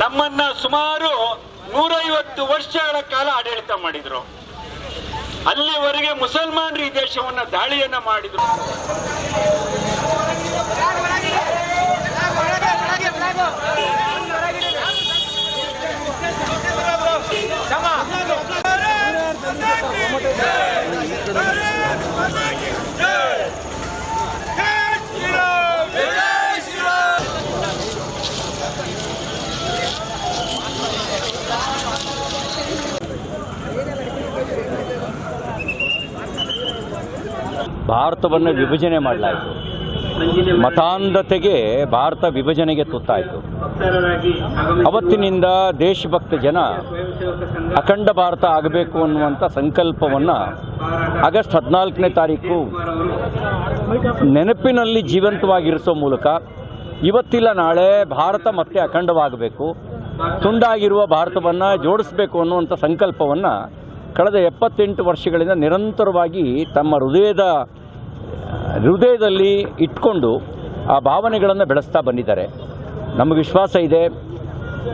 ನಮ್ಮನ್ನ ಸುಮಾರು ನೂರೈವತ್ತು ವರ್ಷಗಳ ಕಾಲ ಆಡಳಿತ ಮಾಡಿದ್ರು. ಅಲ್ಲಿವರೆಗೆ ಮುಸಲ್ಮಾನರು ಈ ದೇಶವನ್ನ ದಾಳಿಯನ್ನ ಮಾಡಿದ್ರು. ಭಾರತವನ್ನು ವಿಭಜನೆ ಮಾಡಲಾಯಿತು. ಮತಾಂಧತೆಗೆ ಭಾರತ ವಿಭಜನೆಗೆ ತುತ್ತಾಯಿತು. ಅವತ್ತಿನಿಂದ ದೇಶಭಕ್ತ ಜನ ಅಖಂಡ ಭಾರತ ಆಗಬೇಕು ಅನ್ನುವಂಥ ಸಂಕಲ್ಪವನ್ನು ಆಗಸ್ಟ್ ಹದಿನಾಲ್ಕನೇ ತಾರೀಕು ನೆನಪಿನಲ್ಲಿ ಜೀವಂತವಾಗಿರಿಸೋ ಮೂಲಕ ಇವತ್ತಿಲ್ಲ, ನಾಳೆ ಭಾರತ ಮತ್ತೆ ಅಖಂಡವಾಗಬೇಕು. ತುಂಡಾಗಿರುವ ಭಾರತವನ್ನು ಜೋಡಿಸಬೇಕು ಅನ್ನುವಂಥ ಸಂಕಲ್ಪವನ್ನು ಕಳೆದ ಎಪ್ಪತ್ತೆಂಟು ವರ್ಷಗಳಿಂದ ನಿರಂತರವಾಗಿ ತಮ್ಮ ಹೃದಯದ ಹೃದಯದಲ್ಲಿ ಇಟ್ಕೊಂಡು ಆ ಭಾವನೆಗಳನ್ನು ಬೆಳೆಸ್ತಾ ಬಂದಿದ್ದಾರೆ. ನಮಗೆ ವಿಶ್ವಾಸ ಇದೆ,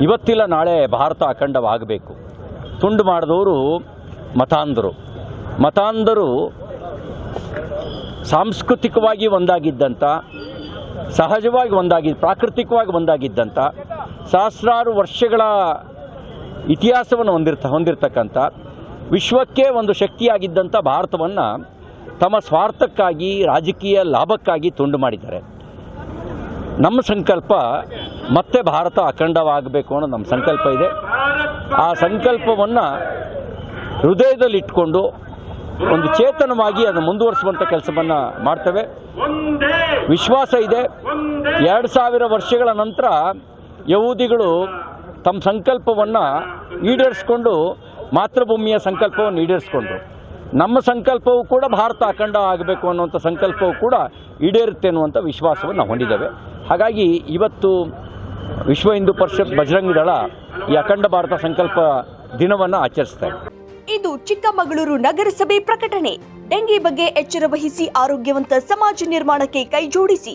ಇವತ್ತಿಲ್ಲ ನಾಳೆ ಭಾರತ ಅಖಂಡವಾಗಬೇಕು. ತುಂಡು ಮಾಡಿದವರು ಮತಾಂಧರು. ಮತಾಂಧರು ಸಾಂಸ್ಕೃತಿಕವಾಗಿ ಒಂದಾಗಿದ್ದಂಥ ಸಹಜವಾಗಿ ಒಂದಾಗಿ, ಪ್ರಾಕೃತಿಕವಾಗಿ ಒಂದಾಗಿದ್ದಂಥ ಸಹಸ್ರಾರು ವರ್ಷಗಳ ಇತಿಹಾಸವನ್ನು ಹೊಂದಿರ್ತ ಹೊಂದಿರತಕ್ಕಂಥ ವಿಶ್ವಕ್ಕೆ ಒಂದು ಶಕ್ತಿಯಾಗಿದ್ದಂಥ ಭಾರತವನ್ನು ತಮ್ಮ ಸ್ವಾರ್ಥಕ್ಕಾಗಿ, ರಾಜಕೀಯ ಲಾಭಕ್ಕಾಗಿ ತುಂಡು ಮಾಡಿದ್ದಾರೆ. ನಮ್ಮ ಸಂಕಲ್ಪ ಮತ್ತೆ ಭಾರತ ಅಖಂಡವಾಗಬೇಕು ಅನ್ನೋ ನಮ್ಮ ಸಂಕಲ್ಪ ಇದೆ. ಆ ಸಂಕಲ್ಪವನ್ನು ಹೃದಯದಲ್ಲಿ ಇಟ್ಕೊಂಡು ಒಂದು ಚೇತನವಾಗಿ ಅದನ್ನು ಮುಂದುವರಿಸುವಂಥ ಕೆಲಸವನ್ನು ಮಾಡ್ತೇವೆ. ವಿಶ್ವಾಸ ಇದೆ. ಎರಡು ಸಾವಿರ ವರ್ಷಗಳ ನಂತರ ಯಹೂದಿಗಳು ತಮ್ಮ ಸಂಕಲ್ಪವನ್ನು ಈಡೇರಿಸ್ಕೊಂಡು ಮಾತೃಭೂಮಿಯ ಸಂಕಲ್ಪವನ್ನು ಈಡೇರಿಸ್ಕೊಂಡ್ರು. ನಮ್ಮ ಸಂಕಲ್ಪವು ಕೂಡ ಭಾರತ ಅಖಂಡ ಆಗಬೇಕು ಅನ್ನುವಂಥ ಸಂಕಲ್ಪವು ಕೂಡ ಈಡೇರುತ್ತೆ ಅನ್ನುವಂಥ ವಿಶ್ವಾಸವನ್ನು ನಾವು ಹೊಂದಿದ್ದೇವೆ. ಹಾಗಾಗಿ ಇವತ್ತು ವಿಶ್ವ ಹಿಂದೂ ಪರಿಷತ್ ಬಜರಂಗ ದಳ ಈ ಅಖಂಡ ಭಾರತ ಸಂಕಲ್ಪ ದಿನವನ್ನು ಆಚರಿಸ್ತಾ ಇದೆ ಚಿಕ್ಕಮಗಳೂರು ನಗರಸಭೆ ಪ್ರಕಟಣೆ. ಡೆಂಗಿ ಬಗ್ಗೆ ಎಚ್ಚರ ವಹಿಸಿ ಆರೋಗ್ಯವಂತ ಸಮಾಜ ನಿರ್ಮಾಣಕ್ಕೆ ಕೈಜೋಡಿಸಿ.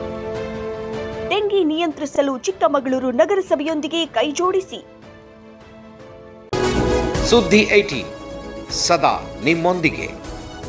ನಿಯಂತ್ರಿಸಲು ಚಿಕ್ಕಮಗಳೂರು ನಗರಸಭೆಯೊಂದಿಗೆ ಕೈಜೋಡಿಸಿ. ಸುದ್ದಿ ಏಟಿ ಸದಾ ನಿಮ್ಮೊಂದಿಗೆ.